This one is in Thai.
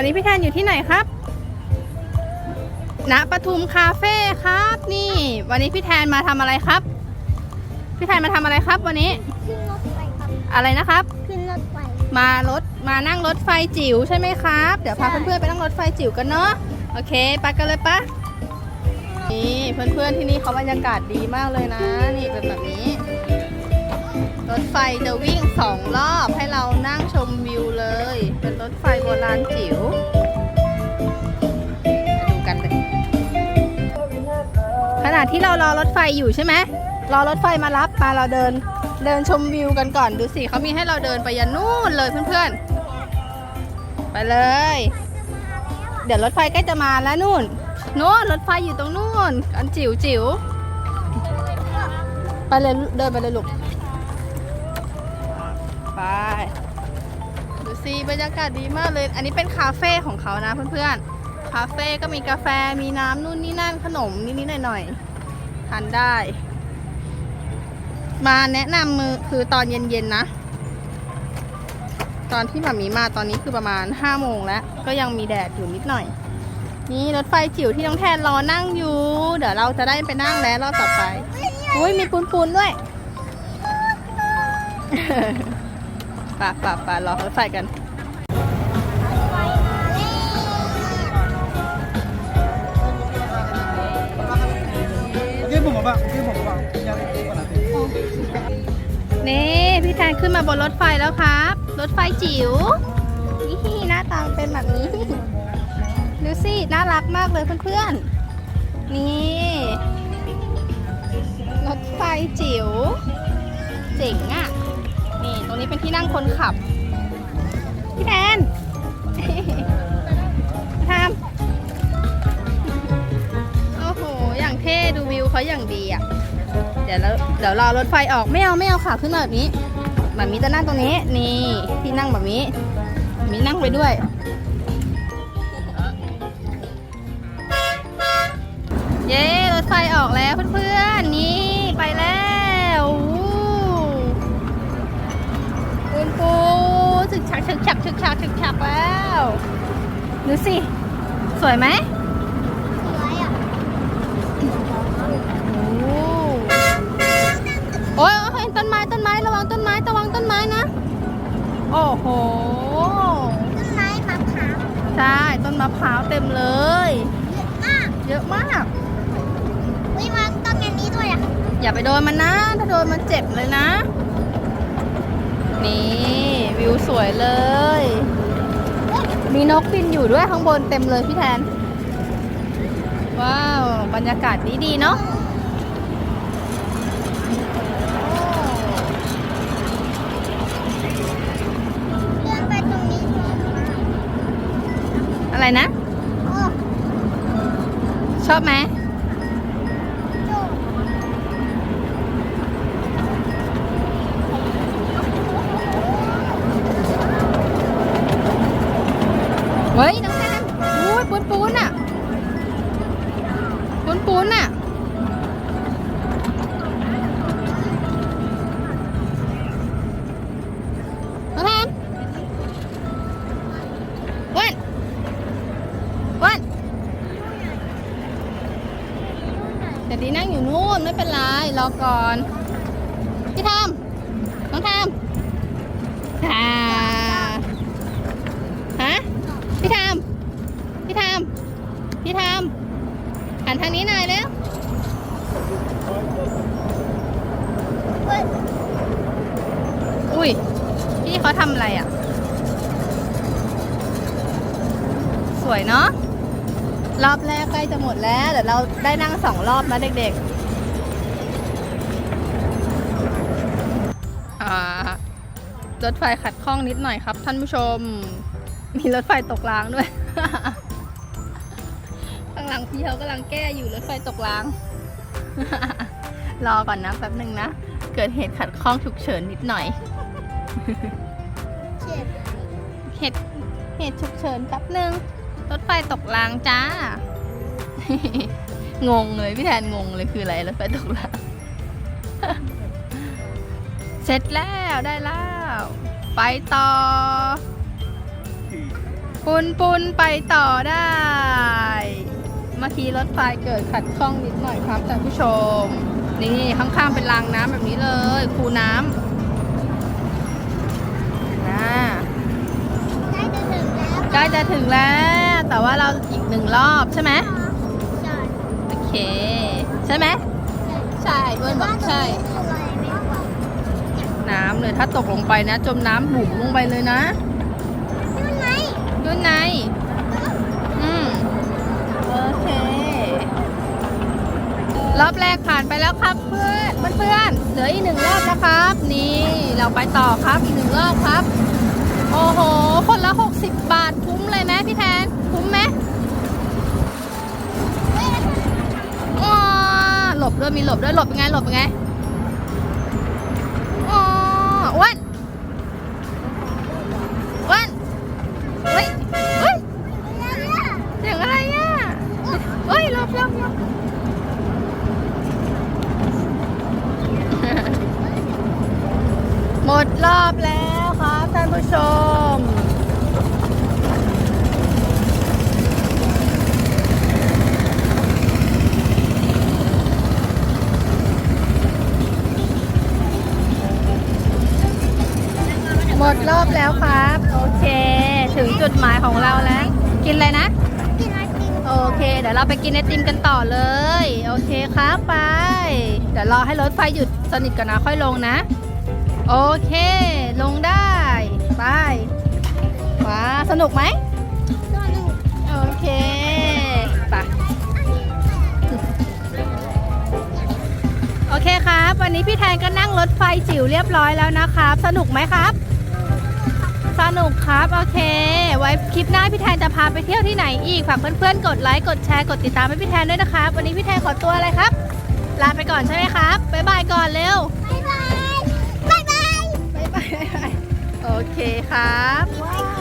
วันนี้พี่แทนอยู่ที่ไหนครับณปทุมคาเฟ่ครับ นี่ วันนี้พี่แทนมาทำอะไรครับ พี่แทนมาทำอะไรครับ วันนี้ ขึ้นรถไฟครับ อะไรนะครับ ขึ้นรถไฟ มารถ มานั่งรถไฟจิ๋วใช่ไหมครับ เดี๋ยวพาใช่เพื่อนๆไปนั่งรถไฟจิ๋วกันเนาะ โอเค ไปกันเลยปะนี่เพื่อนๆที่นี่เขาบรรยากาศดีมากเลยนะ นี่เป็นแบบนี้ รถไฟจะวิ่งสองรอบให้เรานั่งชมวิวเลย เป็นรถไฟโบราณจิ๋วดูกันเลยขณะที่เรารอรถไฟอยู่ใช่ไหมรอรถไฟมารับมาเราเดินเดินชมวิวกันก่อนดูสิเขามีให้เราเดินไปยันนู่นเลยเพื่อนๆ ไปเลย เดี๋ยวรถไฟใกล้จะมาแล้วนู่นนู่นรถไฟอยู่ตรงนู่นอันจิ๋วจิ๋วไปเลยเดินไปเลยลูก ไป ดูสิบรรยากาศดีมากเลย อันนี้เป็นคาเฟ่ของเขานะเพื่อนๆ คาเฟ่ก็มีกาแฟ มีน้ำนู่นนี่นั่นขนมนิดๆหน่อยๆ ทานได้ มาแนะนำมือคือตอนเย็นๆนะ ตอนที่มามีมาตอนนี้คือประมาณ5้าโมงแล้ว ก็ยังมีแดดอยู่นิดหน่อย นี่รถไฟจิ๋วที่น้องแทนรอนั่งอยู่ เดี๋ยวเราจะได้ไปนั่งแล้วรอบต่อไป อุ้ยมีปูนปูนๆด้วย ปะปะปะรอรถไฟกันนี่พี่แทนขึ้นมาบนรถไฟแล้วครับ รถไฟจิ๋วนี่หน้าตาเป็นแบบนี้ดูสิน่ารักมากเลยเพื่อนๆ นี่ รถไฟจิ๋วเจ๋งอะ่ะ นี่ตรงนี้เป็นที่นั่งคนขับ พี่แทนทำโอ้โห อย่างเท่ดูวิวเขาอย่างดีอะ เดี๋ยวเราเดี๋ยวรอรถไฟออกไม่เอาไม่เอาค่ะขึ้นมาแบบนี้แบบนี้จะนั่งตรงนี้ นี่ที่นั่งแบบนี้แบบนี้นั่งไปด้วยเย้รถไฟออกแล้วเพื่อนๆ นี่ไปแล้ว ปูนปูฉึกฉักฉึกฉักฉึกฉักฉึกฉักแล้วดูสิ สวยไหมสวยอะโอ้ยเห็นต้นไม้ต้นไม้ระวังต้นไม้ระวังต้นไม้นะ โอ้โห ต้นไม้มะพร้าวใช่ต้นมะพร้าวเต็มเลย เยอะมาก เยอะมากวิมาต้นอันนี้ด้วยอะอย่าไปโดนมันนะ ถ้าโดนมันเจ็บเลยนะ นี่ วิวสวยเลย มีนกบินอยู่ด้วยข้างบนเต็มเลยพี่แทน ว้าว บรรยากาศดีดีๆเนาะเดินไปตรงนี้ชอบมากอะไรนะโอ้ชอบไหม เดี๋ยวดีนั่งอยู่นู่นไม่เป็นไรรอก่อนพี่ทามน้องทามอ่าฮะพี่ทามพี่ทามพี่ทามหันทางนี้หน่อยเร็วเฮ้ยอุ้ยพี่เขาทำอะไรอะ สวยเนาะ รอบแรกใกล้จะหมดแล้วเดี๋ยวเราได้นั่งสองรอบนะเด็กๆอ่ารถไฟขัดข้องนิดหน่อยครับ ท่านผู้ชม มีรถไฟตกรางด้วย ข้างหลังพี่เขากำลังแก้อยู่รถไฟตกราง รอก่อนนะแป๊บหนึ่งนะ เกิดเหตุขัดข้องฉุกเฉินนิดหน่อยเจ็บเหตุเหตุฉุกเฉินแป๊บหนึ่ง รถไฟตกรางจ้า งงเลยพี่แทนงงเลยคืออะไรรถไฟตกราง เสร็จแล้วได้แล้ว ไปต่อ ปุนปุนไปต่อได้ เมื่อกี้รถไฟเกิดขัดข้องนิดหน่อยครับท่านผู้ชม นี่ข้างๆเป็นรางน้ำแบบนี้เลย คูน้ำอ่าใกล้จะถึงแล้วใกล้จะถึง แล้วแต่ว่าเราอีกหนึ่งรอบใช่ไหมใช่โอเค ใช่ไหมใช่เพื่อนบอกใช่คืออะไรไม่รู้อะน้ำเลยถ้าตกลงไปนะ จมน้ำบุ๋มลงไปเลยนะนู่นไงด้านในอืมโอเค รอบแรกผ่านไปแล้วครับเพื่อนเพื่อนๆเหลืออีกหนึ่งรอบนะครับ นี่เราไปต่อครับอีกหนึ่งรอบครับ โอ้โห คนละ 60 บาทคุ้มเลยไหมพี่แทน คุ้มไหมอ๋อหลบด้วยมีหลบด้วยหลบยังไงหลบยังไงอ๋ออ้วนอ้วนเฮ้ยเฮ้ยเสียงอะไรอะเอ้ยหลบหลบหลบหมดรอบแล้ว ผู้ชม หมดรอบแล้วครับ โอเค ถึงจุดหมายของเราแล้ว กินอะไรนะ กินไอติมโอเค เดี๋ยวเราไปกินไอติมกันต่อเลย โอเคครับไป เดี๋ยวรอให้รถไฟหยุดสนิทก่อนนะค่อยลงนะ โอเค ลงได้ ไปว้าสนุกไหมตัวหนึ่งโอเคไปโอเคครับ วันนี้พี่แทนก็นั่งรถไฟจิ๋วเรียบร้อยแล้วนะครับ สนุกไหมครับ สนุกครับ โอเค ไว้คลิปหน้าพี่แทนจะพาไปเที่ยวที่ไหนอีกฝากเพื่อนๆ กดไลค์ กดแชร์ กดติดตามให้พี่แทนด้วยนะครับ วันนี้พี่แทนขอตัวอะไรครับ ลาไปก่อนใช่ไหมครับบ๊ายบายก่อนเร็วบ๊ายบายบ๊ายบายบ๊ายบายบ๊ายบาย โอเคครับ